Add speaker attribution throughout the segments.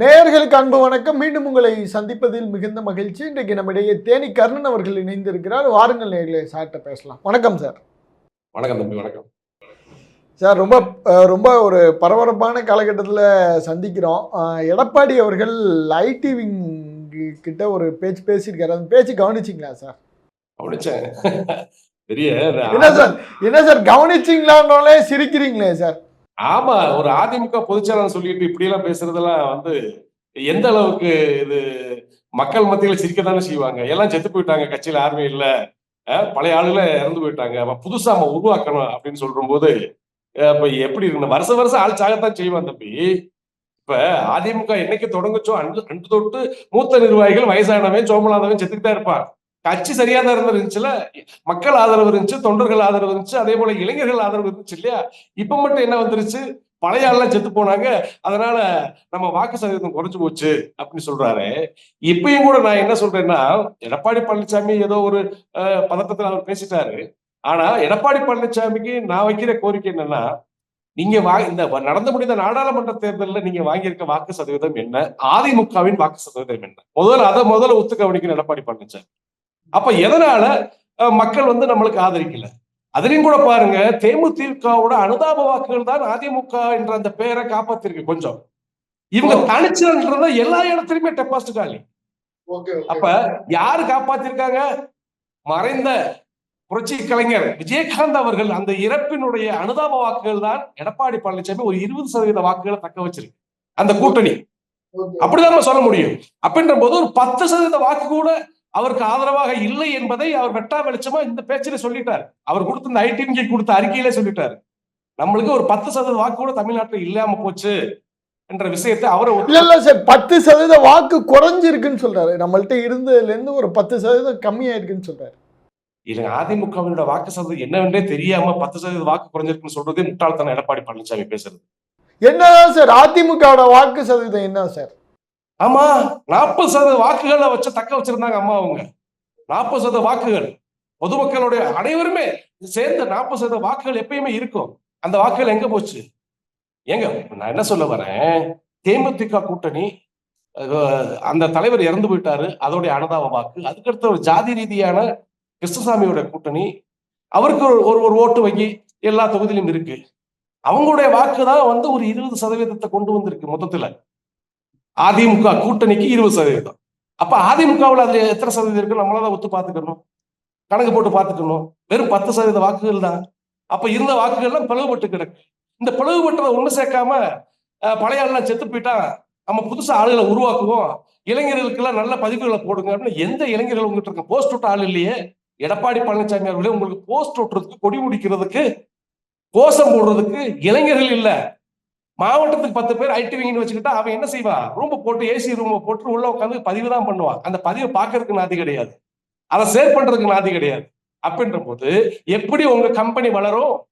Speaker 1: நேயர்களுக்கு அன்பு வணக்கம். மீண்டும் உங்களை சந்திப்பதில் மிகுந்த மகிழ்ச்சி. இன்றைக்கு நம்மிடையே தேனி கர்ணன் அவர்கள் இணைந்திருக்கிறார். வாருங்கள் நேர்களே சார்ட்ட பேசலாம். வணக்கம் சார்.
Speaker 2: வணக்கம் தம்பி வணக்கம்.
Speaker 1: சார் ரொம்ப ரொம்ப ஒரு பரபரப்பான காலகட்டத்தில் சந்திக்கிறோம். எடப்பாடி அவர்கள் ஐடி விங் கிட்ட ஒரு பேச்சு பேசியிருக்காரு. அந்த பேச்சு கவனிச்சிங்களா சார்?
Speaker 2: கவனிச்சேன். பெரிய
Speaker 1: என்ன சார்? என்ன சார்? கவனிச்சிங்களான்னோலே சிரிக்கிறீங்களே சார்.
Speaker 2: ஆமா ஒரு அதிமுக பொதுச்செயலாளர் சொல்லிட்டு இப்படி எல்லாம் பேசுறதெல்லாம் வந்து எந்த அளவுக்கு இது மக்கள் மத்தியில சிரிக்கத்தானே செய்வாங்க? எல்லாம் செத்து போயிட்டாங்க கட்சியில யாருமே இல்ல. பழைய ஆளுகளை இறந்து போயிட்டாங்க. அப்ப புதுசா நம்ம உருவாக்கணும் அப்படின்னு சொல்ற போது இப்ப எப்படி இருக்கு? வருஷம் வருஷம் ஆள் சாகத்தான் செய்வான் தம்பி. இப்ப அதிமுக என்னைக்கு தொடங்குச்சோ அன்று அன்று தொட்டு மூத்த நிர்வாகிகள் வயசானவன் சோமலாதவன் செத்துக்கிட்டா இருப்பான். கட்சி சரியா தான் இருந்துருந்துச்சுல மக்கள் ஆதரவு இருந்துச்சு தொண்டர்கள் ஆதரவு இருந்துச்சு அதே போல இளைஞர்கள் ஆதரவு இருந்துச்சு இல்லையா? இப்ப மட்டும் என்ன வந்துருச்சு? பழைய ஆள்லாம் செத்து போனாங்க. அதனால நம்ம வாக்கு சதவீதம் குறைஞ்சு போச்சு அப்படின்னு சொல்றாரு. இப்பயும் கூட நான் என்ன சொல்றேன்னா எடப்பாடி பழனிசாமி ஏதோ ஒரு அஹ், பதட்டத்துல அவர் பேசிட்டாரு. ஆனா எடப்பாடி பழனிசாமிக்கு நான் வைக்கிற கோரிக்கை என்னன்னா நீங்க வா இந்த நடந்து முடிந்த நாடாளுமன்ற தேர்தலில் நீங்க வாங்கியிருக்க வாக்கு சதவீதம் என்ன? அதிமுகவின் வாக்கு சதவீதம் என்ன? முதல்ல அதை முதல்ல ஒத்து கவனிக்கணும் எடப்பாடி பழனிசாமி. அப்ப எதனால மக்கள் வந்து நம்மளுக்கு ஆதரிக்கல? அதுலயும் கூட பாருங்க தேமுதிகவோட அனுதாப வாக்குகள் தான் அதிமுக என்ற அந்த பெயரை காப்பாத்திருக்கு கொஞ்சம். இவங்க தனிச்சுன்றத எல்லா இடத்துலயுமே டெபாசிட் காலி அப்ப யாரு காப்பாத்திருக்காங்க? மறைந்த புரட்சி கலைஞர் விஜயகாந்த் அவர்கள் அந்த இறப்பினுடைய அனுதாப வாக்குகள் தான் எடப்பாடி பழனிசாமி ஒரு இருபது சதவீத வாக்குகளை தக்க வச்சிருக்கு. அந்த கூட்டணி. அப்படிதான் நம்ம சொல்ல முடியும். அப்படின்ற போது ஒரு பத்து சதவீத வாக்கு கூட அவருக்கு ஆதரவாக இல்லை என்பதை அவர் வெட்டா வெளிச்சமா இந்த பேச்சில சொல்லிட்டார். அவர் கொடுத்த இந்த ஐடிஎம்கே கொடுத்த அறிக்கையிலே சொல்லிட்டாரு. நம்மளுக்கு ஒரு பத்து சதவீத வாக்கு கூட தமிழ்நாட்டுல இல்லாம போச்சு என்ற விஷயத்தை அவரை
Speaker 1: இல்ல இல்ல சார் பத்து சதவீத வாக்கு குறைஞ்சிருக்குன்னு சொல்றாரு. நம்மள்ட்ட இருந்ததுல இருந்து ஒரு பத்து சதவீதம் கம்மியாயிருக்குன்னு சொல்றாரு.
Speaker 2: இல்ல அதிமுகவினோட வாக்கு சதவீதம் என்னவென்றே தெரியாம பத்து சதவீத வாக்கு குறைஞ்சிருக்குன்னு சொல்றதே முட்டாள்தனம் எடப்பாடி பழனிசாமி பேசுறது.
Speaker 1: என்னதான் சார் அதிமுகவோட வாக்கு சதவீதம் என்ன சார்?
Speaker 2: ஆமா நாற்பது சதவீத வாக்குகளை வச்சு தக்க வச்சிருந்தாங்க அம்மா அவங்க. நாற்பது சதவீத வாக்குகள். பொதுமக்களுடைய அனைவருமே சேர்ந்த நாற்பது சதவீத வாக்குகள் எப்பயுமே இருக்கும். அந்த வாக்குகள் எங்க போச்சு? ஏங்க நான் என்ன சொல்ல வரேன்? தேமுதிக கூட்டணி அந்த தலைவர் இறந்து போயிட்டாரு. அதோடைய அனுதாப வாக்கு. அதுக்கடுத்த ஒரு ஜாதி ரீதியான கிருஷ்ணசாமியோட கூட்டணி. அவருக்கு ஒரு ஒரு ஒரு ஓட்டு வங்கி எல்லா தொகுதியிலும் இருக்கு. அவங்களுடைய வாக்கு தான் வந்து ஒரு இருபது சதவீதத்தை கொண்டு வந்திருக்கு மொத்தத்துல. அதிமுக கூட்டணிக்கு இருபது சதவீதம். அப்ப அதிமுகவில் அதுல எத்தனை சதவீதம் இருக்கு? நம்மளால ஒத்து பார்த்துக்கணும். கணக்கு போட்டு பார்த்துக்கணும். வெறும் பத்து சதவீத வாக்குகள் தான். அப்ப இருந்த வாக்குகள்லாம் பிளவுபட்டு கிடக்கு. இந்த பிளவுபட்டதை ஒண்ணு சேர்க்காம பழைய ஆள்லாம் செத்து போயிட்டா நம்ம புதுசா ஆளுகளை உருவாக்குவோம். இளைஞர்களுக்கெல்லாம் நல்ல பதிவுகளை போடுங்க அப்படின்னு எந்த இளைஞர்கள் உங்ககிட்ட இருக்க? போஸ்ட் விட்ட ஆள் இல்லையே. எடப்பாடி பழனிசாமி அவர்களே உங்களுக்கு போஸ்ட் ஒட்டுறதுக்கு கொடி முடிக்கிறதுக்கு கோஷம் போடுறதுக்கு இளைஞர்கள் இல்லை. மாவட்டத்துக்கு பத்து பேர் ஐடி விங்கன்னு வச்சுக்கிட்டா அவன் என்ன செய்வான் ரூம் போட்டு ஏசி ரூம் போட்டு உள்ள உட்காந்து பதிவு தான் பண்ணுவான் அந்த பதிவை பார்க்கறதுக்கு நாதி கிடையாது. அதை சேர் பண்றதுக்கு நாதி கிடையாது. அப்படின்ற போது எப்படி உங்க கம்பெனி வளரும்?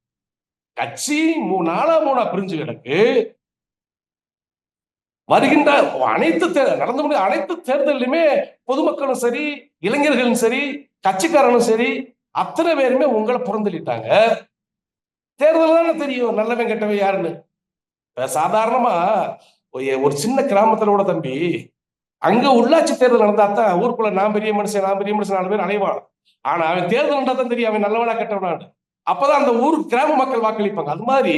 Speaker 2: கட்சி மூ- நாலா மூணா பிரிஞ்சு கிடக்கு. வருகின்ற அனைத்து நடந்து முடிய அனைத்து தேர்தலிலுமே பொதுமக்களும் சரி இளைஞர்களும் சரி கட்சிக்காரனும் சரி அத்தனை பேருமே உங்களை புறந்தள்ளிட்டாங்க. தேர்தல் தானே தெரியும் நல்லவன் கெட்டவன் யாருன்னு. சாதாரணமா ஒரு- சின்ன கிராமத்துல கூட தம்பி அங்க உள்ளாட்சி தேர்தல் நடந்தா தான் ஊருக்குள்ள நான் பெரிய மனுஷன் நான் பெரிய மனுஷன் நாலு பேர் அலைவான். ஆனா அவன் தேர்தல் நடந்தா தான் தெரியும் அவன் நல்லவனா கெட்டவனான்னு அப்பதான் அந்த ஊர் கிராம மக்கள் வாக்களிப்பாங்க. அது மாதிரி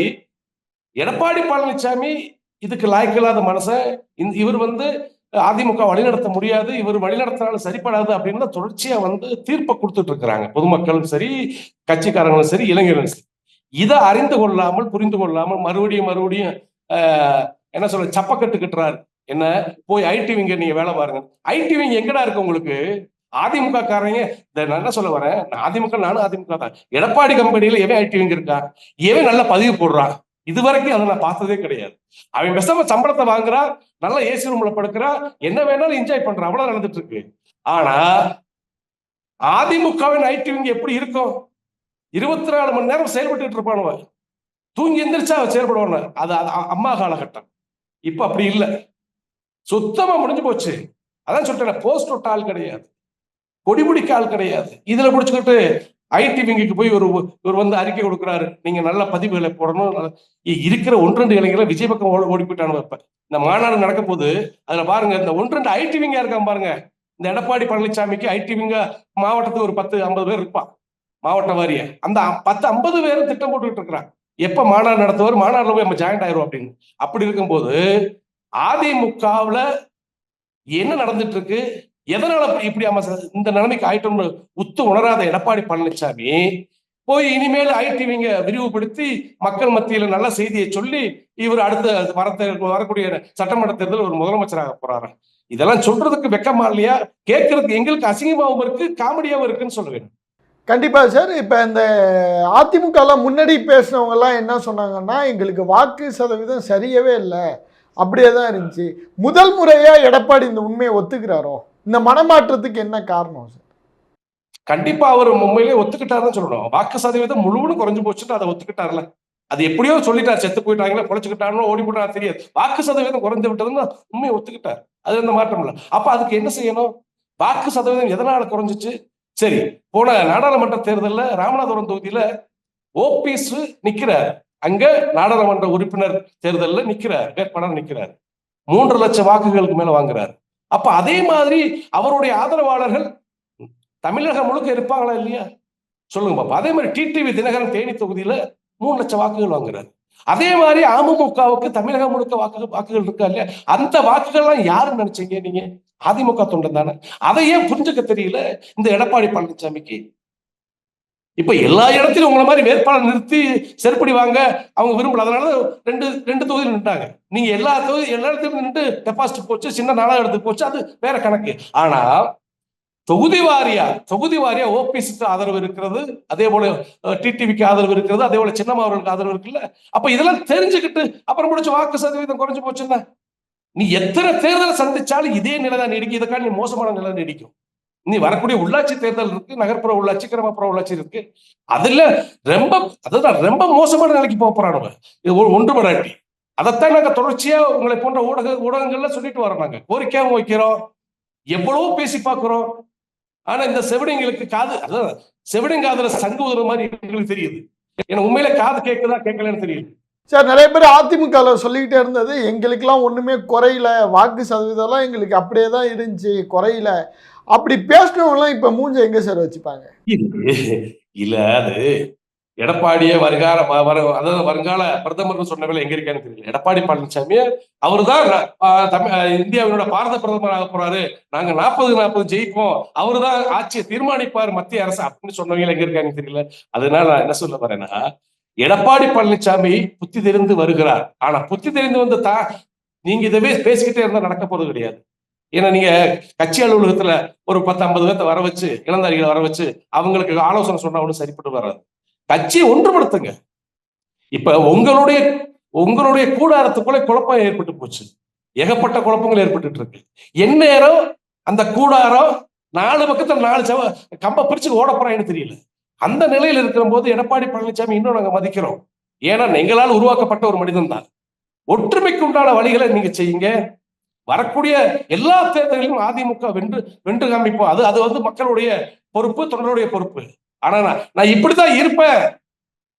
Speaker 2: எடப்பாடி பழனிசாமி இதுக்கு லாய்க்கில்லாத மனுஷன் இவர் வந்து அதிமுக வழிநடத்த முடியாது இவர் வழிநடத்தினாலும் சரிப்படாது அப்படின்னு தொடர்ச்சியா வந்து தீர்ப்பை கொடுத்துட்டு இருக்கிறாங்க பொதுமக்களும் சரி கட்சிக்காரங்களும் சரி இளைஞர்களும் சரி. இதை அறிந்து கொள்ளாமல் புரிந்து கொள்ளாமல் மறுபடியும் மறுபடியும் என்ன சொல்ற சப்பக்கட்டு கட்டுறாரு. என்ன? போய் ஐடி விங்க நீங்க வேலை பாருங்க. ஐடி விங்க எங்கடா இருக்கு உங்களுக்கு? அதிமுக காரங்க இந்த நான் என்ன சொல்ல வரேன்? நான் அதிமுக நானும் அதிமுக தான். எடப்பாடி கம்பெனியில எவன் ஐடி விங்க இருக்கா? எவன் நல்ல பதிவு போடுறான் இது வரைக்கும் அதை நான் பார்த்ததே கிடையாது. அவன் விஷம சம்பளத்தை வாங்குறான் நல்ல ஏசி ரூம்ல படுக்கிறான் என்ன வேணாலும் என்ஜாய் பண்றான் அவ்வளவு நடந்துட்டு இருக்கு. ஆனா அதிமுகவின் ஐடி விங்க எப்படி இருக்கும்? இருபத்தி நாலு மணி நேரம் செயல்பட்டு இருப்பானுவ. தூங்கி எந்திரிச்சா செயல்படுவாங்க அது அம்மா காலகட்டம். இப்ப அப்படி இல்லை. சுத்தமா முடிஞ்சு போச்சு. அதான் சொல்லிட்டேன் போஸ்ட் விட்ட ஆள் கிடையாது. கொடி பிடிக்க ஆள் கிடையாது. இதுல பிடிச்சுக்கிட்டு ஐடி விங்கிக்கு போய் ஒரு இவர் வந்து அறிக்கை கொடுக்குறாரு. நீங்க நல்ல பதிவுகளை போடணும். இருக்கிற ஒன்றெண்டு இளைஞர்களை விஜய் பக்கம் ஓடி ஓடி போயிட்டானு வைப்பேன் இந்த மாநாடு நடக்க போது அதுல பாருங்க இந்த ஒன்று ரெண்டு ஐடிவிங்க இருக்கான் பாருங்க. இந்த எடப்பாடி பழனிசாமிக்கு ஐடி ஐடிவிங்க மாவட்டத்துக்கு ஒரு பத்து ஐம்பது பேர் இருப்பான். மாவட்ட வாரிய. அந்த பத்து ஐம்பது பேரும் திட்டம் போட்டுக்கிட்டு இருக்கிறான். எப்ப மாநாடு நடத்துவார்? மாநாடுல போய் நம்ம ஜாயிண்ட் ஆயிரும் அப்படின்னு. அப்படி இருக்கும்போது அதிமுகவுல என்ன நடந்துட்டு இருக்கு எதனால இப்படி- இப்படி சார் இந்த நிலைமைக்கு ஆயிட்டோம்னு உத்து உணராத எடப்பாடி பழனிசாமி போய் இனிமேல் ஐடிவிங்க விரிவுபடுத்தி மக்கள் மத்தியில நல்ல செய்தியை சொல்லி இவர் அடுத்த வரத்த வரக்கூடிய சட்டமன்ற தேர்தல் ஒரு முதலமைச்சராக போறாரு. இதெல்லாம் சொல்றதுக்கு வெக்கமா இல்லையா? கேட்கறதுக்கு எங்களுக்கு அசிங்கமாவும் இருக்கு காமெடியாவும் இருக்குன்னு சொல்லுவேன்
Speaker 1: கண்டிப்பாக சார். இப்போ இந்த அதிமுகலாம் முன்னாடி பேசினவங்கலாம் என்ன சொன்னாங்கன்னா எங்களுக்கு வாக்கு சதவீதம் சரியவே இல்லை. அப்படியே தான் இருந்துச்சு. முதல் முறையாக எடப்பாடி இந்த உண்மையை ஒத்துக்கிறாரோ? இந்த மனமாற்றத்துக்கு என்ன காரணம் சார்?
Speaker 2: கண்டிப்பா அவர் உண்மையிலேயே ஒத்துக்கிட்டாருன்னு சொல்லணும். வாக்கு சதவீதம் முழுவதும் குறைஞ்சு போச்சுட்டு அதை ஒத்துக்கிட்டார்ல. அது எப்படியோ சொல்லிட்டார். செத்து போயிட்டாங்களே பொழைச்சுக்கிட்டாருன்னு ஓடி போட்டா தெரியாது. வாக்கு சதவீதம் குறைஞ்சு விட்டதுன்னு உண்மையை ஒத்துக்கிட்டார். அது எந்த மாற்றம் இல்லை அப்ப அதுக்கு என்ன செய்யணும்? வாக்கு சதவீதம் எதனால குறைஞ்சிச்சு? சரி போன நாடாளுமன்ற தேர்தலில் ராமநாதபுரம் தொகுதியில ஓபிஎஸ் நிக்கிறார். அங்க நாடாளுமன்ற உறுப்பினர் தேர்தலில் நிக்கிறார் வேட்பாளர் நிக்கிறார். மூன்று லட்சம் வாக்குகளுக்கு மேல வாங்குறாரு. அப்ப அதே மாதிரி அவருடைய ஆதரவாளர்கள் தமிழகம் முழுக்க இருப்பாங்களா இல்லையா? சொல்லுங்க பாப்பா. அதே மாதிரி டிடிவி தினகரன் தேனி தொகுதியில மூணு லட்சம் வாக்குகள் வாங்குறாரு. அதே மாதிரி அமமுகவுக்கு தமிழகம் முழுக்க வாக்கு வாக்குகள் இருக்கா இல்லையா? அந்த வாக்குகள்லாம் யாரு நினைச்சீங்க நீங்க? அதிமுக தொண்டன் தானே. அதை ஏன் புரிஞ்சுக்க தெரியல? இந்த எடப்பாடி பழனிசாமிக்கு இப்ப எல்லா இடத்திலும் உங்களை மாதிரி வேட்பாளர் நிறுத்தி செருப்படி வாங்க அவங்க விரும்பல. அதனால ரெண்டு ரெண்டு தொகுதியில் நின்றாங்க நீங்க எல்லா தொகுதி எல்லா இடத்துலயும் நின்று டெபாசிட் போச்சு சின்ன நாளாக எடுத்து போச்சு அது வேற கணக்கு. ஆனா தொகுதி வாரியா தொகுதி வாரியா ஓபிஎஸ்க்கு ஆதரவு இருக்கிறது அதே போல டிடிவிக்கு ஆதரவு இருக்கிறது அதே போல சின்னம்மா அவர்களுக்கு ஆதரவு இருக்குல்ல? அப்ப இதெல்லாம் தெரிஞ்சுக்கிட்டு அப்புறம் முடிச்சு வாக்கு சதவீதம் குறைஞ்சு போச்சுன்னா நீ எத்தனை தேர்தலை சந்திச்சாலும் இதே நிலை தான் நீடிக்கும். இதுக்காக நீ மோசமான நிலை நீடிக்கும். நீ வரக்கூடிய உள்ளாட்சி தேர்தல் இருக்கு நகர்ப்புற உள்ளாட்சி கிராமப்புற உள்ளாட்சி இருக்கு. அதுல ரொம்ப அதுதான் ரொம்ப மோசமான நிலைக்கு போக போறானுங்க ஒன்று மராட்டி அதைத்தான் நாங்க தொடர்ச்சியா உங்களை போன்ற ஊடக ஊடகங்கள்ல சொல்லிட்டு வரோம் நாங்க. கோரிக்கையாகவும் வைக்கிறோம். எவ்வளவோ பேசி பார்க்கிறோம். ஆனா இந்த செவிடைங்களுக்கு காது அதான் செவிடைங்காதுல சங்கு உதுற மாதிரி எங்களுக்கு தெரியுது. ஏன்னா உண்மையில காது கேட்குதா கேட்கலன்னு தெரியல
Speaker 1: சார் நிறைய பேர் அதிமுகல சொல்லிக்கிட்டே இருந்தது எங்களுக்கெல்லாம் ஒண்ணுமே குறையல வாக்கு சதவீதம்லாம் எங்களுக்கு அப்படியே தான் இருந்துச்சு குறையல. அப்படி பேசினவங்கலாம் இப்ப மூஞ்ச எங்க சார் வச்சுப்பாங்க?
Speaker 2: இல்ல அது எடப்பாடியே வருகார வர அதாவது வருங்கால பிரதமர்னு சொன்னவங்க எங்க இருக்கான்னு தெரியல. எடப்பாடி பழனிசாமி அவர்தான் தான் தமிழ் இந்தியாவினோட பாரத பிரதமர் ஆக போறாரு. நாங்க நாற்பது நாற்பது ஜெயிப்போம். அவருதான் ஆட்சியை தீர்மானிப்பார் மத்திய அரசு அப்படின்னு சொன்னவங்க எங்க இருக்காங்கன்னு தெரியல. அதனால நான் என்ன சொல்ல வரேன்னா எடப்பாடி பழனிசாமி புத்தி தெரிந்து வருகிறார். ஆனா புத்தி தெரிந்து வந்து தா நீங்க இதவே பேசிக்கிட்டே இருந்தா நடக்க போறது கிடையாது. ஏன்னா நீங்க கட்சி அலுவலகத்துல ஒரு பத்து ஐம்பது பேர்த்த வர வச்சு இளந்தாரிகளை வர வச்சு அவங்களுக்கு ஆலோசனை சொன்னா ஒன்றும் சரிப்பட்டு வராது. கட்சியை ஒன்றுபடுத்துங்க. இப்ப உங்களுடைய உங்களுடைய கூடாரத்துக்குள்ளே குழப்பம் ஏற்பட்டு போச்சு. ஏகப்பட்ட குழப்பங்கள் ஏற்பட்டுட்டு இருக்கு. எந்நேரம் அந்த கூடாரம் நாலு பக்கத்துல நாலு செவ கம்ப பிரிச்சு ஓட போறான்னு தெரியல. அந்த நிலையில இருக்கிற போது எடப்பாடி பழனிசாமி இன்னும் நாங்க மதிக்கிறோம். ஏன்னா எங்களால் உருவாக்கப்பட்ட ஒரு மனிதன் தான். ஒற்றுமைக்கு உண்டான வழிகளை நீங்க செய்யுங்க. வரக்கூடிய எல்லா தேர்தலிலும் அதிமுக வென்று வென்று காமிப்போம் அது அது வந்து மக்களுடைய பொறுப்பு தொண்டருடைய பொறுப்பு. ஆனா நான் நான் இப்படித்தான் இருப்பேன்.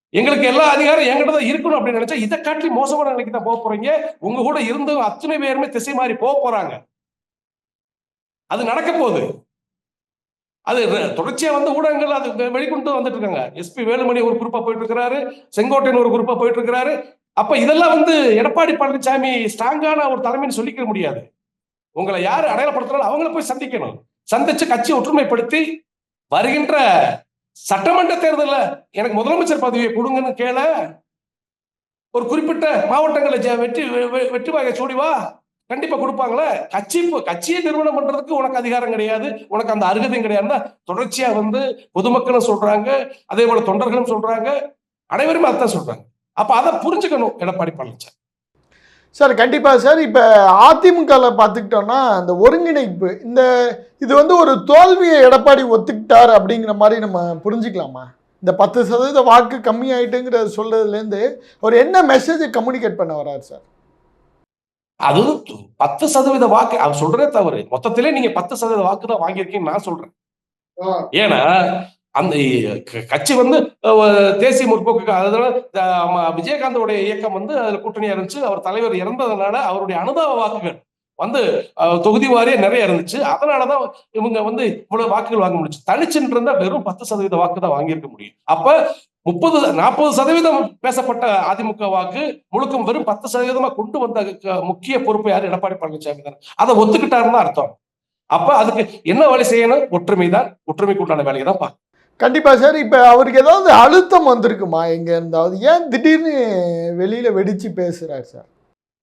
Speaker 2: எங்களுக்கு எல்லா அதிகாரம் என்கிட்ட தான் இருக்கணும் அப்படின்னு நினைச்சா இதை காட்டி மோசமான நிலைக்கு தான் போக போறீங்க. உங்க கூட இருந்தும் அத்தனை பேருமே திசை மாறி போக போறாங்க. அது நடக்க போகுது. அது தொடர்ச்சியா வந்து ஊடகங்கள் அது வெ- வெளிக்கொண்டு வந்துட்டு இருக்காங்க. எஸ்பி வேலுமணி ஒரு குரூப்பா போயிட்டு இருக்கிறாரு செங்கோட்டையன் ஒரு குரூப்பா போயிட்டு இருக்கிறாரு அப்ப இதெல்லாம் வந்து எடப்பாடி பழனிசாமி ஸ்ட்ராங்கான ஒரு தலைமைன்னு சொல்லிக்க முடியாது. உங்களை யார் அடையாளப்படுத்துறாலும் அவங்கள போய் சந்திக்கணும். சந்திச்சு கட்சி ஒற்றுமைப்படுத்தி வருகின்ற சட்டமன்ற தேர்தலில் எனக்கு முதலமைச்சர் பதவியை கொடுங்கன்னு கேள. ஒரு குறிப்பிட்ட மாவட்டங்களை வெற்றி வெ- வெ- வெற்றி வாங்க சூடிவா கண்டிப்பா கொடுப்பாங்களே. கட்சி கட்சியை நிறுவனம் பண்றதுக்கு உனக்கு அதிகாரம் கிடையாது. உனக்கு அந்த அருகதையும் கிடையாதுன்னா தொடர்ச்சியா வந்து பொதுமக்களும் சொல்றாங்க. அதே போல தொண்டர்களும் சொல்றாங்க. அனைவருமே அதான் சொல்றாங்க. அப்ப அதை புரிஞ்சுக்கணும் எடப்பாடி பழனிசாமி.
Speaker 1: சார் கண்டிப்பா சார். இப்ப அதிமுகல பார்த்துக்கிட்டோம்னா அந்த ஒருங்கிணைப்பு இந்த இது வந்து ஒரு தோல்வியை எடப்பாடி ஒத்துக்கிட்டார் அப்படிங்கிற மாதிரி நம்ம புரிஞ்சுக்கலாமா? இந்த பத்து சதவீத வாக்கு கம்மி ஆயிட்டுங்கிற சொல்றதுலேருந்து அவர் என்ன மெசேஜை கம்யூனிகேட் பண்ண வர்றாரு சார்?
Speaker 2: அது பத்து சதவீத வாக்கு அவர் சொல்றதே தவறு. மொத்தத்திலே நீங்க பத்து சதவீத வாக்கு தான் வாங்கியிருக்கீங்கன்னு நான் சொல்றேன். ஏன்னா அந்த கட்சி வந்து தேசிய முற்போக்கு அதனால ம- விஜயகாந்தோடைய இயக்கம் வந்து அதுல கூட்டணியா இருந்துச்சு அவர் தலைவர் இறந்ததுனால அவருடைய அனுதாப வாக்குகள் வந்து தொகுதி வாரியா நிறைய இருந்துச்சு. அதனாலதான் இவங்க வந்து இவ்வளவு வாக்குகள் வாங்க முடிச்சு தனிச்சுன்னு இருந்தா வெறும் பத்து சதவீத வாக்கு தான் வாங்கியிருக்க முடியும். அப்ப முப்பது நாற்பது சதவீதம் பேசப்பட்ட அதிமுக வாக்கு முழுக்க வெறும் பத்து சதவீதமா கொண்டு வந்த முக்கிய பொறுப்பு யாரு? எடப்பாடி பழனிசாமி தான். அதை ஒத்துக்கிட்டாருன்னு தான் அர்த்தம். அப்ப அதுக்கு என்ன வேலை செய்யணும்? ஒற்றுமை தான். ஒற்றுமைக்கு உண்டான வேலையை தான் பார்க்கணும்.
Speaker 1: கண்டிப்பா சார். இப்ப அவருக்கு ஏதாவது அழுத்தம் வந்திருக்குமா? எங்கே இருந்தாவது? ஏன் திடீர்னு வெளியில் வெடிச்சு பேசுறாரு சார்?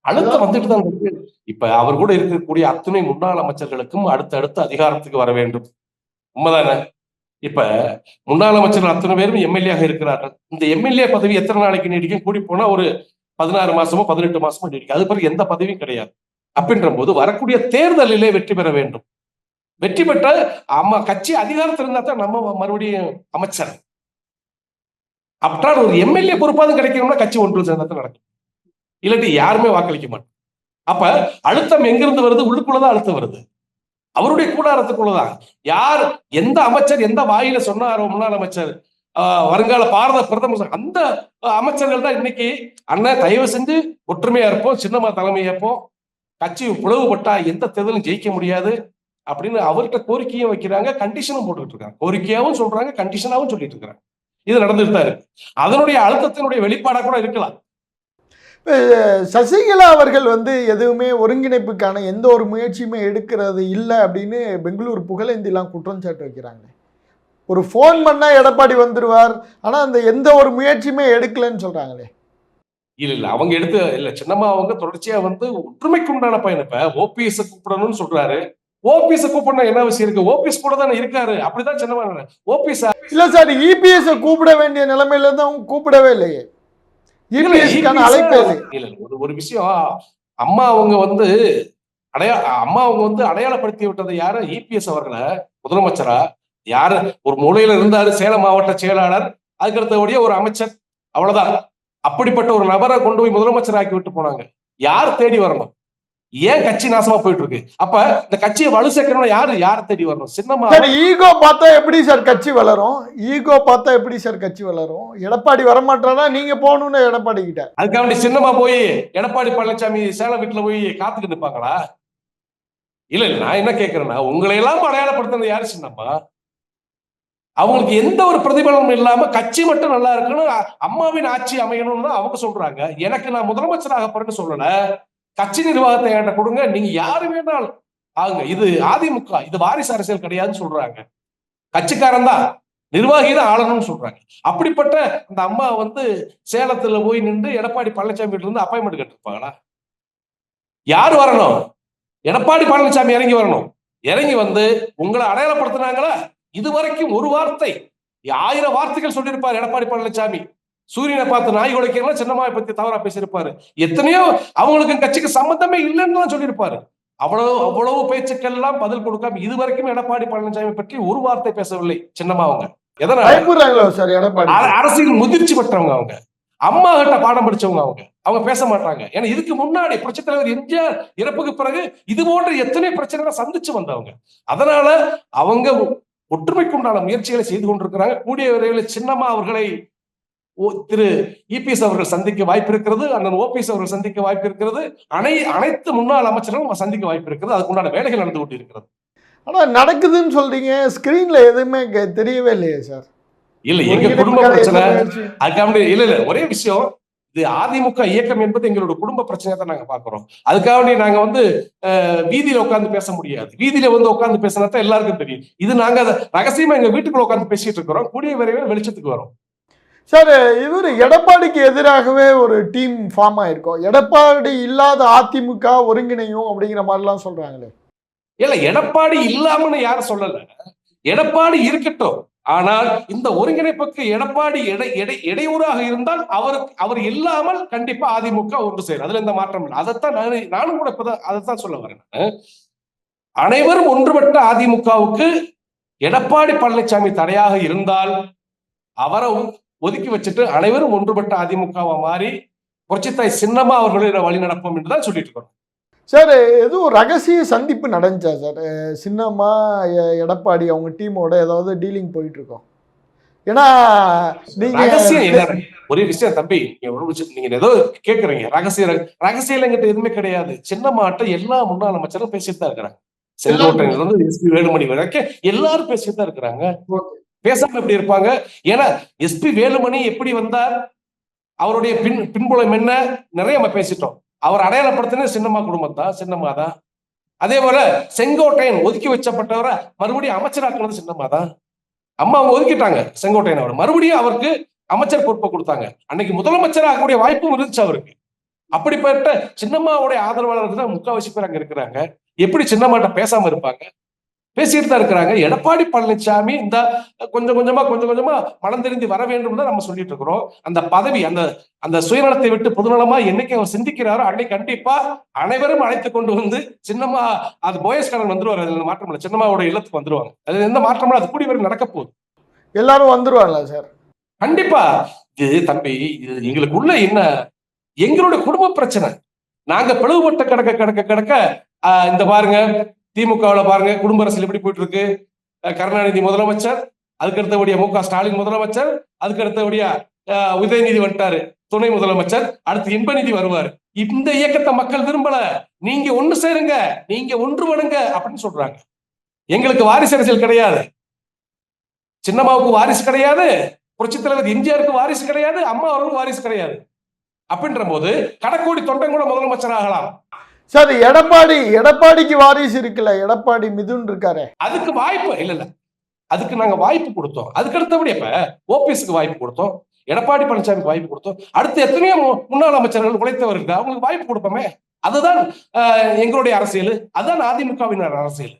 Speaker 2: அழுத்தம் வந்துட்டு தான் இருக்கு. இப்ப அவர் கூட இருக்கக்கூடிய அத்துணை முன்னாள் அமைச்சர்களுக்கும் அடுத்தடுத்து அதிகாரத்துக்கு வர வேண்டும். உண்மைதானே? இப்ப முன்னாள் அமைச்சர்கள் அத்தனை பேரும் எம்எல்ஏ இருக்கிறார்கள். இந்த எம்எல்ஏ பதவி எத்தனை நாளைக்கு நீடிக்கும்? கூடி போனா ஒரு பதினாறு மாசமோ பதினெட்டு மாசமோ நீடிக்கும். அது பிறகு எந்த பதவியும் கிடையாது. அப்படின்ற போது வரக்கூடிய தேர்தலிலே வெற்றி பெற வேண்டும். வெற்றி பெற்றால் அம்மா கட்சி அதிகாரத்தில் இருந்தா தான் நம்ம மறுபடியும் அமைச்சர். அப்படின்னா ஒரு எம்எல்ஏ பொறுப்பாவது கிடைக்கணும்னா கட்சி ஒன்று சேர்ந்தா தான் நடக்கும். இல்லாட்டி யாருமே வாக்களிக்க மாட்டோம். அப்ப அழுத்தம் எங்கிருந்து வருது? உள்ளுக்குள்ளதான் அழுத்தம் வருது. அவருடைய கூடாரத்துக்குள்ளதான். யார் எந்த அமைச்சர் எந்த வாயில சொன்னாரோ முன்னாள் அமைச்சர் ஆஹ், வருங்கால பாரத பிரதமர் அந்த அமைச்சர்கள் தான் இன்னைக்கு அண்ணன் தயவு செஞ்சு ஒற்றுமையா இருப்போம் சின்னம்மா தலைமை ஏற்போம் கட்சி பிளவுபட்டா எந்த தேர்தலும் ஜெயிக்க முடியாது. அப்படின்னு அவர்கிட்ட கோரிக்கையும் வைக்கிறாங்க கண்டிஷனும் போட்டுக்கிட்டு இருக்காங்க. கோரிக்கையாவும் சொல்றாங்க கண்டிஷனாவும் சொல்லிட்டு இருக்காங்க. இது நடந்துட்டு தான் இருக்கு. அதனுடைய அழுத்தத்தினுடைய வெளிப்பாடா கூட இருக்கலாம்.
Speaker 1: சசிகலா அவர்கள் வந்து எதுவுமே ஒருங்கிணைப்புக்கான எந்த ஒரு முயற்சியுமே எடுக்கிறது இல்லை அப்படின்னு பெங்களூர் புகழேந்திலாம் குற்றம் சாட்டு வைக்கிறாங்க ஒரு ஃபோன் பண்ணா எடப்பாடி வந்துருவார் ஆனா அந்த எந்த ஒரு முயற்சியுமே எடுக்கலைன்னு சொல்றாங்களே.
Speaker 2: இல்ல இல்ல அவங்க எடுத்து இல்ல சின்னம்மா அவங்க தொடர்ச்சியா வந்து ஒற்றுமைக்கு உண்டான பயன் இப்ப ஓபிஎஸ் கூப்பிடணும்னு சொல்றாரு. ஓபிஎஸ் கூப்பிடணும் என்ன விஷயம் இருக்கு? ஓபிஎஸ் கூட தானே இருக்காரு. அப்படிதான் சின்னம்மா ஓபிஎஸ்
Speaker 1: இல்ல சார் இபிஎஸ் கூப்பிட வேண்டிய நிலைமையில இருந்து அவங்க கூப்பிடவே இல்லையே. இல்ல
Speaker 2: இல்ல ஒரு ஒரு விஷயம். அம்மா அவங்க வந்து அடையா அம்மா அவங்க வந்து அடையாளப்படுத்தி விட்டது யாரு? இபிஎஸ் அவர்களை. முதலமைச்சரா? யாரு? ஒரு மூலையில இருந்தாரு சேலம் மாவட்ட செயலாளர். அதுக்கு அடுத்தபடியே ஒரு அமைச்சர். அவ்வளவுதான். அப்படிப்பட்ட ஒரு நபரை கொண்டு போய் முதலமைச்சர் ஆக்கி விட்டு போனாங்க. யார் தேடி வரணும்? ஏன் கட்சி நாசமா போயிட்டு இருக்கு அப்ப இந்த கட்சியை வலு சேர்க்கணும்னா யாரு? யார் தேடி வரணும்? சின்னம்மா.
Speaker 1: சார் ஈகோ பார்த்தா எப்படி சார் கட்சி வளரும்? ஈகோ பார்த்தா எப்படி சார் கட்சி வளரும்? எடப்பாடி வரமாட்டானா நீங்க போகணும்னு எடப்பாடி கிட்ட.
Speaker 2: அதுக்காக சின்னமா போய் எடப்பாடி பழனிசாமி சேலம் வீட்டுல போய் காத்துக்கிட்டு நிப்பாங்களா இல்ல இல்ல நான் என்ன கேக்குறேன்னா உங்களை எல்லாம் அடையாளப்படுத்துறது யாரு சின்னம்மா? அவங்களுக்கு எந்த ஒரு பிரதிபலனும் இல்லாம கட்சி மட்டும் நல்லா இருக்கணும் அம்மாவின் ஆட்சி அமையணும்னு அவங்க சொல்றாங்க. எனக்கு நான் முதலமைச்சராக போறேன்னு சொல்லல. கட்சி நிர்வாகத்தை என்கிட்ட கொடுங்க. நீங்க யாரு வேணாலும் ஆகுங்க. இது அதிமுக இது வாரிசு அரசியல் கிடையாதுன்னு சொல்றாங்க. கட்சிக்காரன் தான். நிர்வாகி தான் ஆளணும்னு சொல்றாங்க. அப்படிப்பட்ட அந்த அம்மா வந்து சேலத்துல போய் நின்று எடப்பாடி பழனிசாமி இருந்து அப்பாயின்மெண்ட் கேட்டிருப்பாங்களா? யார் வரணும்? எடப்பாடி பழனிசாமி இறங்கி வரணும். இறங்கி வந்து உங்களை அடையாளப்படுத்தினாங்களா? இதுவரைக்கும் ஒரு வார்த்தை ஆயிரம் வார்த்தைகள் சொல்லியிருப்பார் எடப்பாடி பழனிசாமி. சூரியனை பார்த்து நாய் உழைக்கலாம் சின்னம்மாவை பத்தி தவறா பேசியிருப்பாரு. எத்தனையோ அவங்களுக்கு கட்சிக்கு சம்பந்தமே இல்லைன்னு தான் சொல்லியிருப்பாரு. அவ்வளவு அவ்வளவு பேச்சுக்கெல்லாம் பதில் கொடுக்காம இதுவரைக்கும் எடப்பாடி பழனிசாமி பற்றி ஒரு வார்த்தை பேசவில்லை சின்னம்மா அவங்க. அரசியல் முதிர்ச்சி பெற்றவங்க அவங்க. அம்மா கிட்ட பாடம் படிச்சவங்க அவங்க. அவங்க பேச மாட்டாங்க. ஏன்னா இதுக்கு முன்னாடி புரட்சித் தலைவர் எம்ஜிஆர் இறப்புக்கு பிறகு இது போன்ற எத்தனை பிரச்சனைகளை சந்திச்சு வந்தவங்க. அதனால அவங்க ஒற்றுமைக்கு உண்டான முயற்சிகளை செய்து கொண்டிருக்கிறாங்க. கூடிய விரைவில் சின்னம்மா அவர்களை திரு இபிஎஸ் அவர்கள் சந்திக்க வாய்ப்பு இருக்கிறது அண்ணன் ஓபிஎஸ் அவர்கள் சந்திக்க வாய்ப்பு இருக்கிறது அனை அனைத்து முன்னாள் அமைச்சர்களும் சந்திக்க வாய்ப்பு இருக்கிறது அதுக்குண்டான வேலைகள் நடந்து கொண்டு இருக்கிறது
Speaker 1: ஆனா நடக்குதுன்னு சொல்றீங்க. ஸ்கிரீன்ல எதுவுமே தெரியவே இல்லையே சார்.
Speaker 2: இல்ல எங்க குடும்ப பிரச்சனை? அதுக்காக இல்ல இல்ல ஒரே விஷயம் இது அதிமுக இயக்கம் என்பது எங்களோட குடும்ப பிரச்சனையை தான் நாங்க பாக்குறோம் அதுக்காக நாங்க வந்து வீதியில உட்கார்ந்து பேச முடியாது. வீதியில வந்து உட்கார்ந்து பேசினா தான் எல்லாருக்கும் தெரியும். இது நாங்க ரகசியமா எங்க வீட்டுக்குள்ள உட்கார்ந்து பேசிட்டு இருக்கிறோம். கூடிய விரைவில் வெளிச்சத்துக்கு வரும்.
Speaker 1: சார் இவர் எடப்பாடிக்கு எதிராகவே ஒரு டீம் ஃபார்ம் ஆயிருக்கும். எடப்பாடி இல்லாத அதிமுக ஒருங்கிணையும் அப்படிங்கிற மாதிரிலாம் சொல்றாங்களே.
Speaker 2: இல்ல எடப்பாடி இல்லாமன்னு யாரும் சொல்லல. எடப்பாடி இருக்கட்டும். ஆனால் இந்த ஒருங்கிணைப்புக்கு எடப்பாடி எடை எடை இடையூறாக இருந்தால் அவருக்கு அவர் இல்லாமல் கண்டிப்பா அதிமுக ஒன்று சேரும். அதுல எந்த மாற்றம் இல்லை. அதைத்தான் நான் நானும் கூட இப்பதான் அதைத்தான் சொல்ல வரேன் அனைவரும் ஒன்றுபட்ட அதிமுகவுக்கு எடப்பாடி பழனிசாமி தடையாக இருந்தால் அவரை ஒதுக்கி வச்சுட்டு அனைவரும் ஒன்றுபட்ட அதிமுகவா மாறி புரட்சித்தாய் சின்னமா அவர்களை வழி நடப்போம் என்றுதான் சொல்லிட்டு இருக்கிறோம்
Speaker 1: சார் எதுவும் ரகசிய சந்திப்பு நடந்துச்சா சார்? சின்னம்மா எடப்பாடி அவங்க டீமோட ஏதாவது டீலிங் போயிட்டு இருக்கோம். ஏன்னா நீங்க
Speaker 2: ரகசியம் என்ன? ஒரே விஷயம் தம்பி நீங்க ஏதோ கேக்குறீங்க. ரகசிய ரகசியம் என்கிட்ட எதுவுமே கிடையாது. சின்னமாட்ட எல்லா முன்னாள் அமைச்சரும் பேசிட்டு தான் இருக்கிறாங்க. செங்கோட்டையில இருந்து எஸ்பி வேலுமணி வரைக்கும் எல்லாரும் பேசிட்டு தான் இருக்கிறாங்க. பேசாம எப்படி இருப்பாங்க? ஏன்னா எஸ்பி வேலுமணி எப்படி வந்தார்? அவருடைய பின் பின்புலம் என்ன? நிறைய நம்ம பேசிட்டோம். அவர் அடையாளப்படுத்தின சின்னம்மா குடும்பம் தான் சின்னம்மா தான் அதே போல செங்கோட்டையன் ஒதுக்கி வச்சப்பட்டவரை மறுபடியும் அமைச்சராக்குனது சின்னம்மா தான் அம்மா அவங்க ஒதுக்கிட்டாங்க செங்கோட்டையன் அவர். மறுபடியும் அவருக்கு அமைச்சர் பொறுப்பை கொடுத்தாங்க. அன்னைக்கு முதலமைச்சர் ஆகக்கூடிய வாய்ப்பும் இருந்துச்சு அவருக்கு. அப்படிப்பட்ட சின்னம்மாவுடைய ஆதரவாளர்கள் தான் முக்காவாசி பேர் அங்க இருக்கிறாங்க. எப்படி சின்னம்மாட்ட பேசாம இருப்பாங்க? பேசிட்டு தான் இருக்கிறாங்க. எடப்பாடி பழனிசாமி இந்த கொஞ்சம் கொஞ்சமா கொஞ்சம் கொஞ்சமா மனம் தெரிந்து வர வேண்டும் தான் நம்ம சொல்லிட்டு இருக்கிறோம். அந்த பதவி அந்த அந்த சுயநலத்தை விட்டு பொதுநலமா என்னைக்கு அவர் சிந்திக்கிறாரோ அன்னைக்கு கண்டிப்பா அனைவரும் அழைத்து கொண்டு வந்து சின்னம்மா அது போயஸ் கடன் வந்துருவாரு. அதுல மாற்றம் இல்லை. சின்னம்மாவோட இல்லத்துக்கு வந்துருவாங்க. அது எந்த மாற்றமும் அது கூடி வரை நடக்க போகுது.
Speaker 1: எல்லாரும் வந்துருவாங்களா சார்?
Speaker 2: கண்டிப்பா. இது தம்பி இது எங்களுக்குள்ள என்ன? எங்களுடைய குடும்ப பிரச்சனை. நாங்க பிளவுபட்ட கிடக்க கிடக்க கிடக்க இந்த பாருங்க. திமுகவுல பாருங்க குடும்ப அரசியல் எப்படி போயிட்டு இருக்கு கருணாநிதி முதலமைச்சர் அதுக்கு அடுத்தபடியா மு க ஸ்டாலின் முதலமைச்சர் அதுக்கு அடுத்தபடியா உதயநிதி வந்துட்டாரு துணை முதலமைச்சர் அடுத்து இன்பநிதி வருவாரு. இந்த இயக்கத்தை மக்கள் விரும்பல. நீங்க ஒண்ணு சேருங்க நீங்க ஒன்றுபடுங்க அப்படின்னு சொல்றாங்க. எங்களுக்கு வாரிசு அரசியல் கிடையாது. சின்னம்மாவுக்கு வாரிசு கிடையாது. புரட்சி தலைவர் எம்ஜிஆருக்கு வாரிசு கிடையாது. அம்மா அவர்களுக்கு வாரிசு கிடையாது. அப்படின்ற போது கடக்கோடி தொண்டன் கூட முதலமைச்சர் ஆகலாம்.
Speaker 1: சார் எடப்பாடி எடப்பாடிக்கு வாரிசு இருக்குல்ல எடப்பாடி மிதுன் இருக்காரு.
Speaker 2: அதுக்கு வாய்ப்பு இல்ல இல்ல. அதுக்கு நாங்க வாய்ப்பு கொடுத்தோம். அதுக்கு அடுத்தபடி இப்ப ஓபிஎஸ்க்கு வாய்ப்பு கொடுத்தோம். எடப்பாடி பழனிசாமிக்கு வாய்ப்பு கொடுத்தோம். அடுத்து எத்தனையோ முன்னாள் அமைச்சர்கள் உழைத்தவர்கள் அவங்களுக்கு வாய்ப்பு கொடுப்போமே. அதுதான் எங்களுடைய அரசியல். அதுதான் அதிமுகவினர் அரசியல்.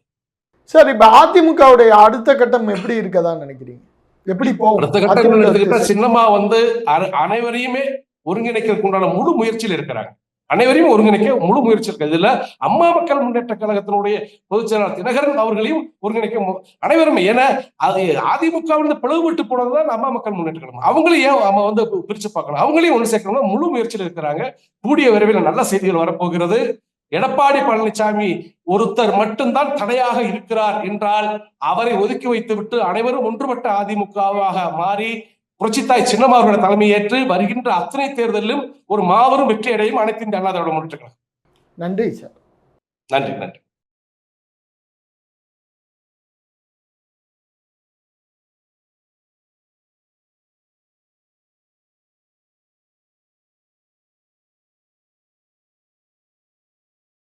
Speaker 1: சார் இப்ப அதிமுகவுடைய அடுத்த கட்டம் எப்படி இருக்கதா நினைக்கிறீங்க? எப்படி போகும்?
Speaker 2: அடுத்த கட்டம் சின்னம்மா வந்து அனைவரையுமே ஒருங்கிணைக்கிறதுக்கு உண்டான முழு முயற்சியில் இருக்கிறாங்க. அனைவரையும் ஒருங்கிணைக்க முழு முயற்சி இருக்கு இதுல அம்மா மக்கள் முன்னேற்ற கழகத்தினுடைய பொதுச் செயலாளர் தினகரன் அவர்களையும் ஒருங்கிணைக்க மு- ஏன்னா அது அதிமுகவிலிருந்து பிளவுபட்டு போனதுதான் அம்மா மக்கள் முன்னேற்ற கழகம். அவங்களையும் ஏன் நம்ம வந்து பிரிச்சு பார்க்கணும்? அவங்களையும் ஒன்று சேர்க்கணும்னா முழு முயற்சியில் இருக்கிறாங்க. கூடிய விரைவில் நல்ல செய்திகள் வரப்போகிறது. எடப்பாடி பழனிசாமி ஒருத்தர் மட்டும்தான் தடையாக இருக்கிறார் என்றால் அவரை ஒதுக்கி வைத்துவிட்டு அனைவரும் ஒன்றுபட்ட அதிமுகவாக மாறி புரட்சித்தாய் சின்னம்மா அவர்களை தலைமையேற்று வருகின்ற அத்தனை தேர்தலிலும் ஒரு மாபெரும் வெற்றி அடையும் அனைத்து இந்த அண்ணா திராவிட முன்னேற்ற
Speaker 1: நன்றி சார்.
Speaker 2: நன்றி நன்றி.